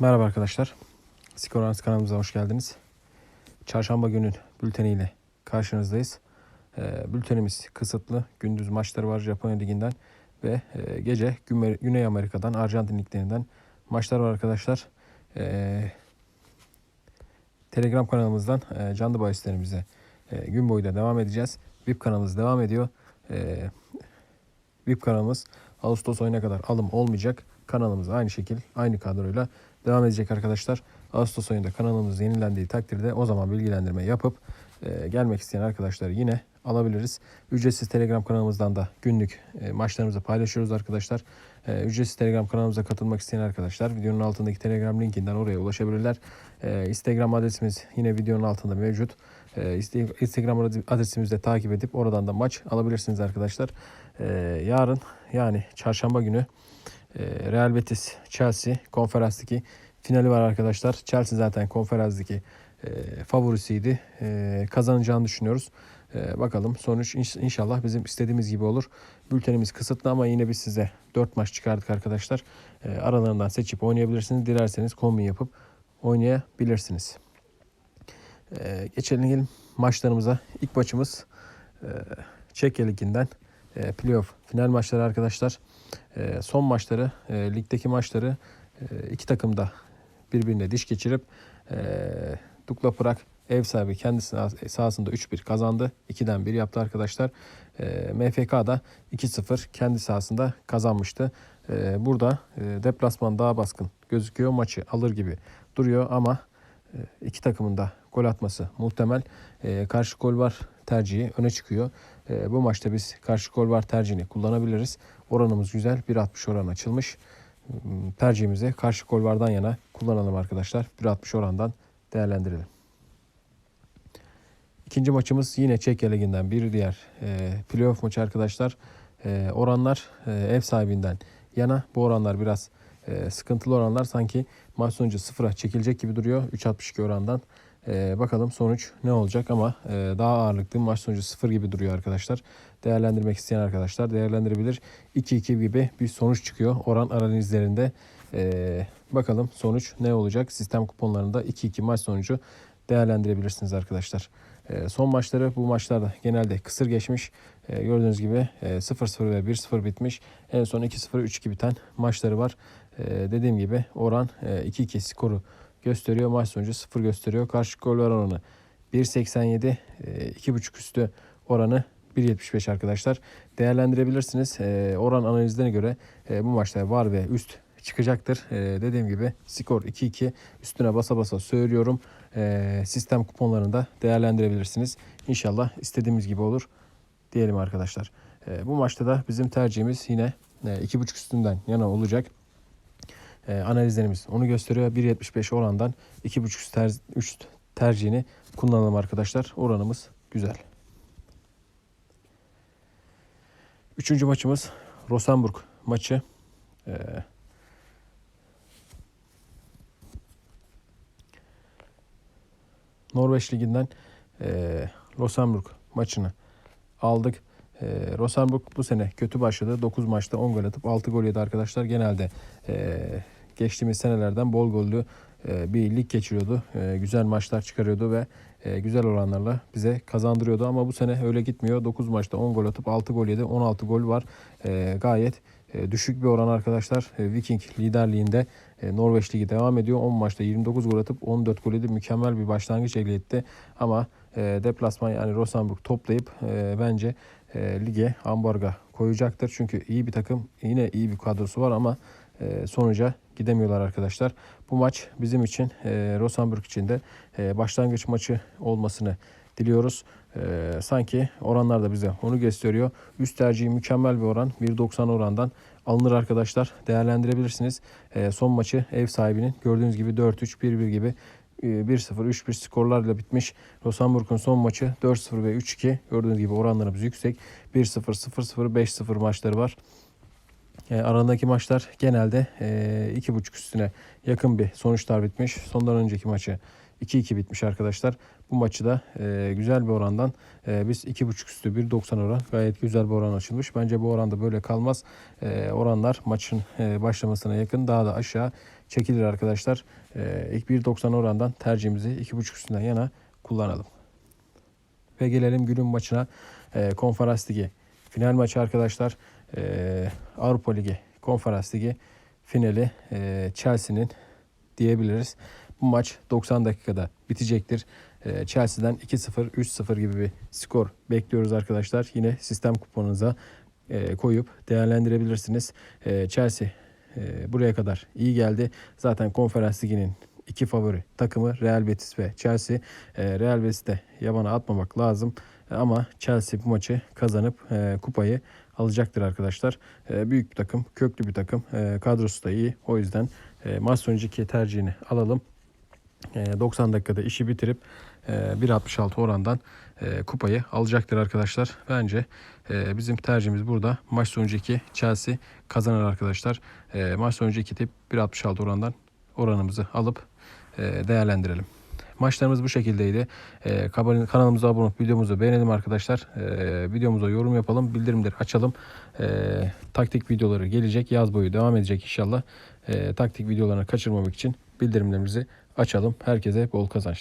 Merhaba arkadaşlar. Skor Analiz kanalımıza hoş geldiniz. Çarşamba günün bülteniyle karşınızdayız. Ee, bültenimiz kısıtlı. Gündüz maçları var Japonya Ligi'nden ve e, gece Güney Amerika'dan, Arjantin liglerinden maçlar var arkadaşlar. Ee, Telegram kanalımızdan e, canlı bahislerimize e, gün boyu da devam edeceğiz. VIP kanalımız devam ediyor. Ee, VIP kanalımız Ağustos ayına kadar alım olmayacak. Kanalımız aynı şekil, aynı kadroyla devam edecek arkadaşlar. Ağustos ayında kanalımız yenilendiği takdirde o zaman bilgilendirme yapıp e, gelmek isteyen arkadaşları yine alabiliriz. Ücretsiz Telegram kanalımızdan da günlük e, maçlarımızı paylaşıyoruz arkadaşlar. E, ücretsiz Telegram kanalımıza katılmak isteyen arkadaşlar videonun altındaki Telegram linkinden oraya ulaşabilirler. E, Instagram adresimiz yine videonun altında mevcut. E, Insta- Instagram adresimizi de takip edip oradan da maç alabilirsiniz arkadaşlar. E, yarın yani çarşamba günü Real Betis Chelsea konferans ligi finali var arkadaşlar. Chelsea zaten konferans ligi e, favorisiydi. E, kazanacağını düşünüyoruz. E, bakalım sonuç inş- inşallah bizim istediğimiz gibi olur. Bültenimiz kısıtlı ama yine biz size 4 maç çıkardık arkadaşlar. E, aralarından seçip oynayabilirsiniz. Dilerseniz kombin yapıp oynayabilirsiniz. E, geçelim maçlarımıza. İlk maçımız e, Çekya Ligi'nden e, playoff final maçları arkadaşlar. E, son maçları, e, ligdeki maçları e, iki takım da birbirine diş geçirip e, Dukla Prag ev sahibi kendisine sahasında 3-1 kazandı. 2'den 1 yaptı arkadaşlar. MFK da 2-0 kendi sahasında kazanmıştı. Burada e, deplasman daha baskın gözüküyor. Maçı alır gibi duruyor ama iki takımın da gol atması muhtemel. Karşı gol var tercihi öne çıkıyor. E, bu maçta biz karşı gol var tercihini kullanabiliriz. Oranımız güzel. 1.60 oran açılmış. Hmm, Tercihimizi karşı gol vardan yana kullanalım arkadaşlar. 1.60 orandan değerlendirelim. İkinci maçımız yine Çekya Ligi'nden bir diğer e, playoff maçı arkadaşlar. E, oranlar e, ev sahibinden yana. Bu oranlar biraz e, sıkıntılı oranlar. Sanki maç sonucu sıfıra çekilecek gibi duruyor. 3.62 orandan. E, bakalım sonuç ne olacak ama e, daha ağırlıklı maç sonucu sıfır gibi duruyor arkadaşlar. Değerlendirmek isteyen arkadaşlar değerlendirebilir. 2-2 gibi bir sonuç çıkıyor oran analizlerinde. E, bakalım sonuç ne olacak? Sistem kuponlarında 2-2 maç sonucu değerlendirebilirsiniz arkadaşlar. E, son maçları bu maçlarda genelde kısır geçmiş. E, gördüğünüz gibi e, 0-0 ve 1-0 bitmiş. En son 2-0 3-2 biten maçları var. E, dediğim gibi oran e, 2-2 skoru gösteriyor. Maç sonucu 0 gösteriyor. Karşı gol oranı 1.87 e, 2.5 üstü oranı 1.75 arkadaşlar. Değerlendirebilirsiniz. E, oran analizlerine göre e, bu maçta var ve üst çıkacaktır. E, dediğim gibi skor 2-2 üstüne basa basa söylüyorum. E, sistem kuponlarını da değerlendirebilirsiniz. İnşallah istediğimiz gibi olur diyelim arkadaşlar. E, bu maçta da bizim tercihimiz yine e, 2.5 üstünden yana olacak. E, analizlerimiz onu gösteriyor. 1.75 orandan 2.5 üst ter, üst tercihini kullanalım arkadaşlar. Oranımız güzel. Üçüncü maçımız Rosenburg maçı. E, Norveç Ligi'nden e, Rosenborg maçını aldık. E, Rosenborg bu sene kötü başladı. 9 maçta 10 gol atıp 6 gol yedi arkadaşlar. Genelde e, geçtiğimiz senelerden bol gollü e, bir lig geçiriyordu. E, güzel maçlar çıkarıyordu ve e, güzel oranlarla bize kazandırıyordu. Ama bu sene öyle gitmiyor. 9 maçta 10 gol atıp 6 gol yedi. 16 gol var. Gayet düşük bir oran arkadaşlar. Viking liderliğinde Norveç Ligi devam ediyor. 10 maçta 29 gol atıp 14 gol yedi. Mükemmel bir başlangıç elde etti. Ama deplasman yani Rosenborg toplayıp bence lige ambarga koyacaktır. Çünkü iyi bir takım yine iyi bir kadrosu var ama sonuca gidemiyorlar arkadaşlar. Bu maç bizim için e, Rosenborg için de e, başlangıç maçı olmasını diliyoruz. E, sanki oranlar da bize onu gösteriyor. Üst tercihi mükemmel bir oran. 1.90 orandan alınır arkadaşlar. Değerlendirebilirsiniz. E, son maçı ev sahibinin gördüğünüz gibi 4-3, 1-1 gibi e, 1-0, 3-1 skorlarla bitmiş. Rosenborg'un son maçı 4-0 ve 3-2. Gördüğünüz gibi oranlarımız yüksek. 1-0, 0-0, 5-0 maçları var. E, maçlar genelde e, 2.5 üstüne yakın bir sonuçlar bitmiş. Sondan önceki maçı 2-2 bitmiş arkadaşlar. Bu maçı da e, güzel bir orandan e, biz 2.5 üstü 1.90 oran gayet güzel bir oran açılmış. Bence bu oranda böyle kalmaz. E, oranlar maçın e, başlamasına yakın daha da aşağı çekilir arkadaşlar. E, ilk 1.90 orandan tercihimizi 2.5 üstünden yana kullanalım. Ve gelelim günün maçına. E, Konferans Ligi final maçı arkadaşlar. E, Avrupa Ligi Konferans Ligi finali e, Chelsea'nin diyebiliriz. Bu maç 90 dakikada bitecektir. E, Chelsea'den 2-0, 3-0 gibi bir skor bekliyoruz arkadaşlar. Yine sistem kuponunuza e, koyup değerlendirebilirsiniz. E, Chelsea e, buraya kadar iyi geldi. Zaten Konferans Ligi'nin iki favori takımı Real Betis ve Chelsea. E, Real Betis'te yabana atmamak lazım. E, Ama Chelsea bu maçı kazanıp e, kupayı alacaktır arkadaşlar. E, büyük bir takım, köklü bir takım. Kadrosu da iyi. O yüzden e, maç sonucu 2 tercihini alalım. E, 90 dakikada işi bitirip e, 1.66 orandan e, kupayı alacaktır arkadaşlar. Bence bizim tercihimiz burada. Maç sonucu 2 Chelsea kazanır arkadaşlar. Maç sonucu 2 tip 1.66 orandan oranımızı alıp değerlendirelim. Maçlarımız bu şekildeydi. E, kanalımıza abone olup videomuzu beğenelim arkadaşlar. E, videomuza yorum yapalım, bildirimleri açalım. E, taktik videoları gelecek. Yaz boyu devam edecek inşallah. E, taktik videolarını kaçırmamak için bildirimlerimizi açalım. Herkese bol kazanç.